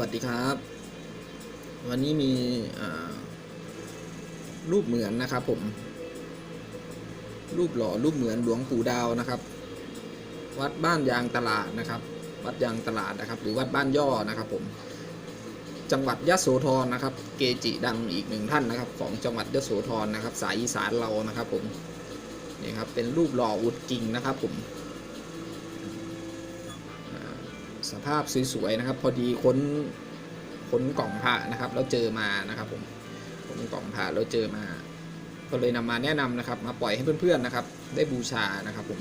วัสดีครับ วันนี้มีรูปเหมือนนะครับผม รูปหล่อรูปเหมือนหลวงปู่ดาวนะครับ วัดบ้านยางตลาดนะครับ วัดยางตลาดนะครับ หรือวัดบ้านย่อนะครับผม จังหวัดยะโสธรนะครับ เกจิดังอีกหนึ่งท่านนะครับ ของจังหวัดยะโสธรนะครับ สายอีสานเรานะครับผมนี่ครับเป็นรูปหล่ออุดกิ่งนะครับผมอ่า สภาพสวยๆนะครับ พอดีค้นค้นกล่องพระนะครับ แล้วเจอมานะครับผมค้นกล่องพระแล้วเจอมา ก็เลยนำมาแนะนำนะครับ มาปล่อยให้เพื่อนๆนะครับ ได้บูชานะครับผม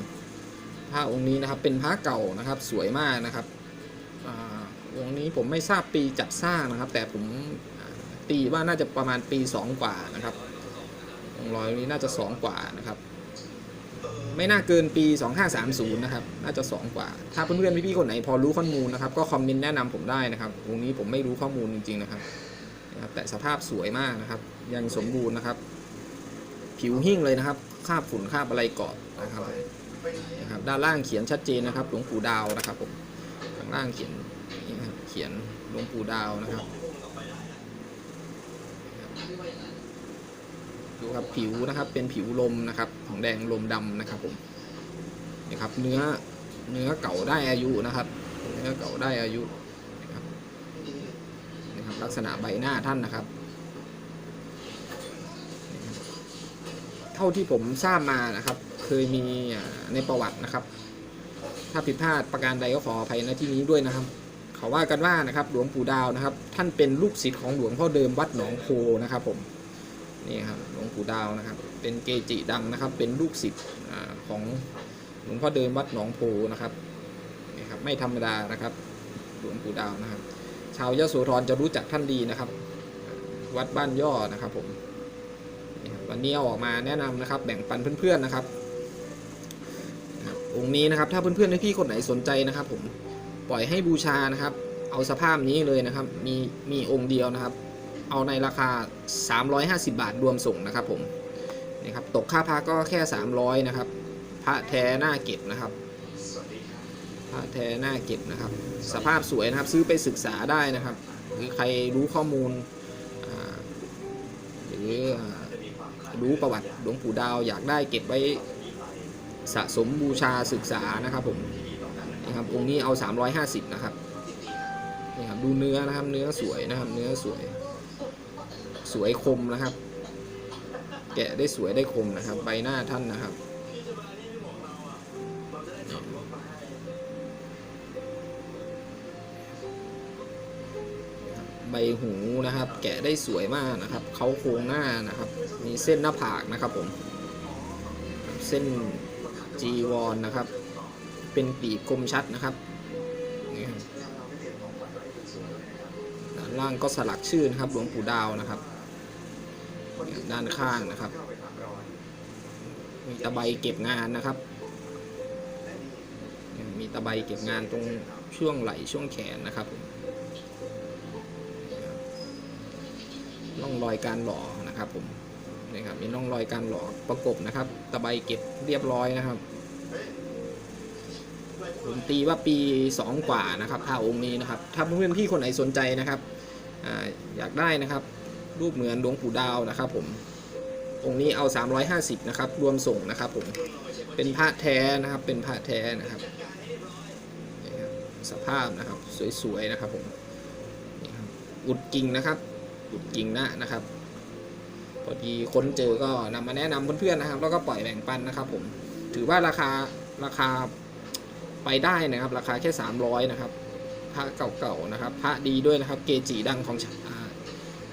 พระองค์นี้นะครับเป็นพระเก่านะครับสวยมากนะครับองค์นี้ผมไม่ทราบปีจัดสร้างนะครับ แต่ผมตีว่าน่าจะประมาณปี 2 กว่านะครับองค์ลอยนี้น่าจะ 2 กว่านะครับ ไม่น่าเกินปี 2530 นะครับ น่าจะ 2 กว่า ถ้าเพื่อนๆพี่ๆคนไหนพอรู้ข้อมูลนะครับ ก็คอมเมนต์แนะนำผมได้นะครับองนี้ผมไม่รู้ข้อมูลจริงๆนะครับ แต่สภาพสวยมากนะครับ ยังสมบูรณ์นะครับ ผิวหิ้งเลยนะครับ คาบฝุ่นคาบอะไรเกาะนะครับนะครับ ด้านล่างเขียนชัดเจนนะครับหลวงปู่ดาวนะครับผมข้างล่างเขียนนี่ครับเขียนหลวงปู่ดาวนะครับ ดูครับผิวนะครับเป็นผิวลมนะครับของแดงลมดำนะครับผมนี่ครับเนื้อเนื้อเก่าได้อายุนะครับ เนื้อเก่าได้อายุนะครับนะครับลักษณะใบหน้าท่านนะครับเท่าที่ผมทราบมานะครับ เคยมีในประวัตินะครับ ถ้าผิดพลาดประการใดก็ขออภัยในที่นี้ด้วยนะครับเขาว่ากันว่านะครับ หลวงปู่ดาวนะครับ ท่านเป็นลูกศิษย์ของหลวงพ่อเดิมวัดหนองโพนะครับผม นี่ครับหลวงปู่ดาวนะครับ เป็นเกจิดังนะครับ เป็นลูกศิษย์ของหลวงพ่อเดิมวัดหนองโพนะครับนี่ครับไม่ธรรมดานะครับ หลวงปู่ดาวนะครับ ชาวยโสธรจะรู้จักท่านดีนะครับ วัดบ้านย่อนะครับผมวันนี้เอาออกมาแนะนำนะครับ แบ่งปันเพื่อนๆนะครับนะครับองค์นี้นะครับ ถ้าเพื่อนๆพี่ๆคนไหนสนใจนะครับ ผมปล่อยให้บูชานะครับ เอาสภาพนี้เลยนะครับ มีมีองค์เดียวนะครับ เอาในราคา 350 บาทรวมส่งนะครับผมนี่ครับตกค่าพระก็แค่ 300 นะครับ พระแท้หน้าเก็บนะครับพระแท้หน้าเก็บนะครับ สภาพสวยนะครับซื้อไปศึกษาได้นะครับหรือใครรู้ข้อมูลหรือรู้ประวัติหลวงปู่ดาวอยากได้เก็บไว้สะสมบูชาศึกษานะครับผมนี่ครับองค์นี้เอา 350 นะครับนี่ครับดูเนื้อนะครับเนื้อสวยนะครับเนื้อสวย สวยคมนะครับ แกะได้สวยได้คมนะครับ ใบหน้าท่านนะครับใบหูนะครับ แกะได้สวยมากนะครับเขาโครงหน้านะครับ มีเส้นหน้าผากนะครับผม เส้นจีวรนนะครับ เป็นปีกคมชัดนะครับด้านล่างก็สลักชื่อนะครับหลวงปู่ดาวนะครับ ด้านข้างนะครับ มีตะไบเก็บงานนะครับ มีตะไบเก็บงานตรงช่วงไหล่ช่วงแขนนะครับผมร่องรอยการหล่อนะครับผมนี่ครับมีร่องรอยการหล่อประกบนะครับ ตะไบเก็บเรียบร้อยนะครับผมตีว่าปี 2 กว่านะครับผ้าองค์นี้นะครับ ถ้าเพื่อนๆพี่คนไหนสนใจนะครับออยากได้นะครับ รูปเหมือนหลวงปู่ดาวนะครับผมองค์นี้เอา 350 นะครับ รวมส่งนะครับผม เป็นผ้าแท้นะครับ เป็นผ้าแท้นะครับนี่ครับ สภาพนะครับ สวยๆนะครับผม อุดกิ่งนะครับ อุดกิ่งน้านะครับ พอดีค้นเจอก็นำมาแนะนำเพื่อนๆนะครับ แล้วก็ปล่อยแบ่งปันนะครับผม ถือว่าราคาราคาไปได้นะครับ ราคาแค่ 300 นะครับ พระเก่าๆนะครับ พระดีด้วยนะครับ เกจิดังของอ่า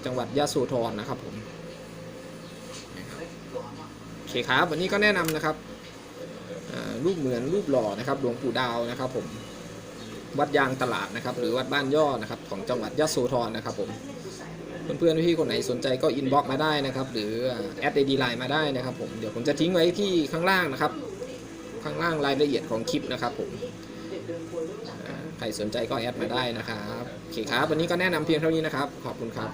จังหวัดยะโสธรนะครับผมโอเคครับวันนี้ก็แนะนำนะครับรูปเหมือนรูปหล่อนะครับหลวงปู่ดาวนะครับผมวัดยางตลาดนะครับ หรือวัดบ้านย่อนะครับ ของจังหวัดยะโสธรนะครับผมเพื่อนๆพี่คนไหนสนใจก็อินบ็อกมาได้นะครับ หรือแอดไอดีไลน์มาได้นะครับผมเดี๋ยวผมจะทิ้งไว้ที่ข้างล่างนะครับ ข้างล่างรายละเอียดของคลิปนะครับผมใครสนใจก็แอดมาได้นะครับโอเคครับ วันนี้ก็แนะนำเพียงเท่านี้นะครับ ขอบคุณครับ